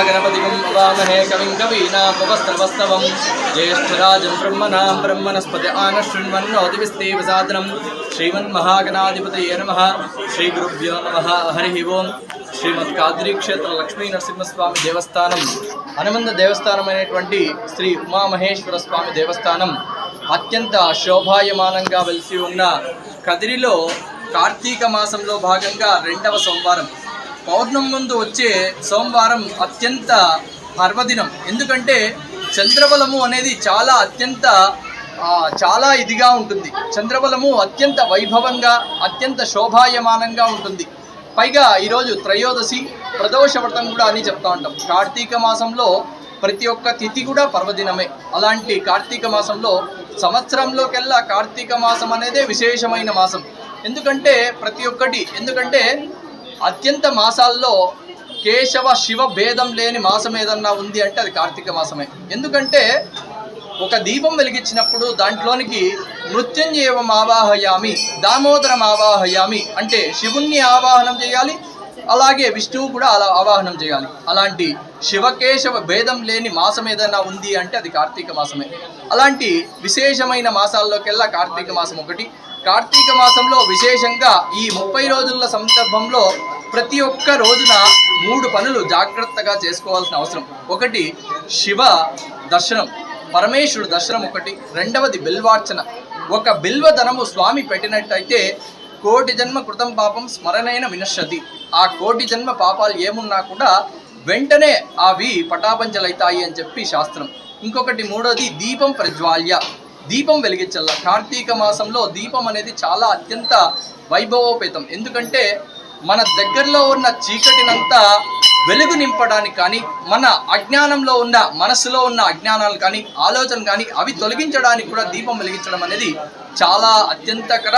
ఉవామహే కవిం కవీనాపవస్త్రవస్తవం జ్యేష్ఠరాజం బ్రహ్మణాం బ్రహ్మణస్పతి ఆనశృణ్వన్నోతివిస్తేవసాదనం శ్రీమన్మహాగణాధిపతయే నమ శ్రీగురుభ్యో నమ హరి ఓం శ్రీమద్ కాద్రీ లక్ష్మీ నరసింహస్వామి దేవస్థానం హనుమంత దేవస్థానం అనేటువంటి శ్రీ ఉమామహేశ్వర స్వామి దేవస్థానం అత్యంత శోభాయమానంగా వెలిసి ఉన్న కదిరిలో కార్తీక మాసంలో భాగంగా రెండవ సోమవారం। పౌర్ణం ముందు వచ్చే సోమవారం అత్యంత పర్వదినం. ఎందుకంటే చంద్రబలము అనేది చాలా అత్యంత చాలా ఇదిగా ఉంటుంది. చంద్రబలము అత్యంత వైభవంగా అత్యంత శోభాయమానంగా ఉంటుంది. పైగా ఈరోజు త్రయోదశి ప్రదోష వ్రతం కూడా అని చెప్తా ఉంటాం. కార్తీక మాసంలో ప్రతి ఒక్క తిథి కూడా పర్వదినమే. అలాంటి కార్తీక మాసంలో సంవత్సరంలోకెల్లా కార్తీక మాసం అనేదే విశేషమైన మాసం. ఎందుకంటే ప్రతి ఒక్కటి ఎందుకంటే అత్యంత మాసాల్లో కేశవ శివ భేదం లేని మాసం ఏదన్నా ఉంది అంటే అది కార్తీక మాసమే. ఎందుకంటే ఒక దీపం వెలిగించినప్పుడు దాంట్లోనికి మృత్యుంజయవం ఆవాహయామి దామోదరం ఆవాహయామి అంటే శివుణ్ణి ఆవాహనం చేయాలి అలాగే విష్ణువు కూడా అలా ఆవాహనం చేయాలి. అలాంటి శివకేశవ భేదం లేని మాసం ఏదైనా ఉంది అంటే అది కార్తీక మాసమే. అలాంటి విశేషమైన మాసాల్లోకెల్లా కార్తీక మాసం ఒకటి. కార్తీక మాసంలో విశేషంగా ఈ ముప్పై రోజుల సందర్భంలో ప్రతి ఒక్క రోజున మూడు పనులు జాగ్రత్తగా చేసుకోవాల్సిన అవసరం. ఒకటి శివ దర్శనం. పరమేశ్వరుడు దర్శనం ఒకటి. రెండవది బిల్వార్చన. ఒక బిల్వధనము స్వామి పెట్టినట్టయితే కోటి జన్మ కృతం పాపం స్మరణైన వినశ్యతి. ఆ కోటి జన్మ పాపాలు ఏమున్నా కూడా వెంటనే అవి పటాపంచలైతాయి అని చెప్పి శాస్త్రం. ఇంకొకటి మూడోది దీపం ప్రజ్వాల్య. దీపం వెలిగించాల కార్తీక మాసంలో దీపం అనేది చాలా అత్యంత వైభవోపేతం. ఎందుకంటే మన దగ్గరలో ఉన్న చీకటినంతా వెలుగు నింపడానికి కానీ మన అజ్ఞానంలో ఉన్న మనసులో ఉన్న అజ్ఞానాలు కానీ ఆలోచన కానీ అవి తొలగించడానికి కూడా దీపం వెలిగించడం అనేది చాలా అత్యంతకర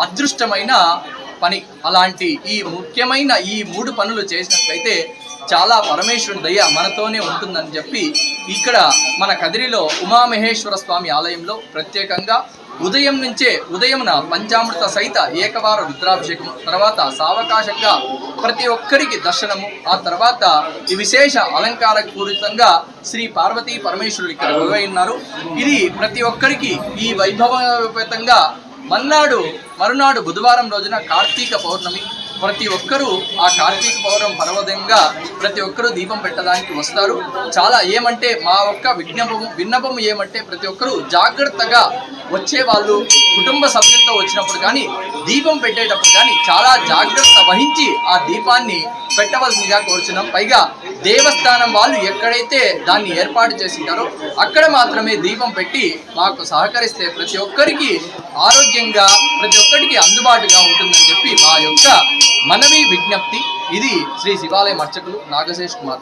అదృష్టమైన పని. అలాంటి ఈ ముఖ్యమైన ఈ మూడు పనులు చేసినట్లయితే చాలా పరమేశ్వరుని దయ మనతోనే ఉంటుందని చెప్పి ఇక్కడ మన కదిరిలో ఉమామహేశ్వర స్వామి ఆలయంలో ప్రత్యేకంగా ఉదయం నుంచే ఉదయమున పంచామృత సహిత ఏకవార రుద్రాభిషేకం తర్వాత సావకాశంగా ప్రతి ఒక్కరికి దర్శనము ఆ తర్వాత ఈ విశేష అలంకార పూరితంగా శ్రీ పార్వతీ పరమేశ్వరుడు ఇక్కడ కొలువై ఉన్నారు. ఇది ప్రతి ఒక్కరికి ఈ వైభవపేతంగా మన్నాడు మరునాడు బుధవారం రోజున కార్తీక పౌర్ణమి ప్రతి ఒక్కరూ ఆ కార్తీక పౌర్ణం పర్వదంగా ప్రతి ఒక్కరూ దీపం పెట్టడానికి వస్తారు. చాలా ఏమంటే మా ఒక్క విజ్ఞాపము విన్నపము ఏమంటే ప్రతి ఒక్కరూ జాగ్రత్తగా వచ్చే వాళ్ళు కుటుంబ సభ్యులతో వచ్చినప్పుడు కానీ దీపం పెట్టేటప్పుడు కానీ చాలా జాగ్రత్త వహించి ఆ దీపాన్ని పెట్టవలసిందిగా కోరుచున్నాం. పైగా దేవస్థానం వాళ్ళు ఎక్కడైతే దాన్ని ఏర్పాటు చేసింటారో అక్కడ మాత్రమే దీపం పెట్టి మాకు సహకరిస్తే ప్రతి ఒక్కరికి ఆరోగ్యంగా ప్రతి ఒక్కరికి అందుబాటుగా ఉంటుందని చెప్పి మా యొక్క మనవి విజ్ఞప్తి. ఇది శ్రీ శివాలయం అర్చకులు నాగశేష్ కుమార్.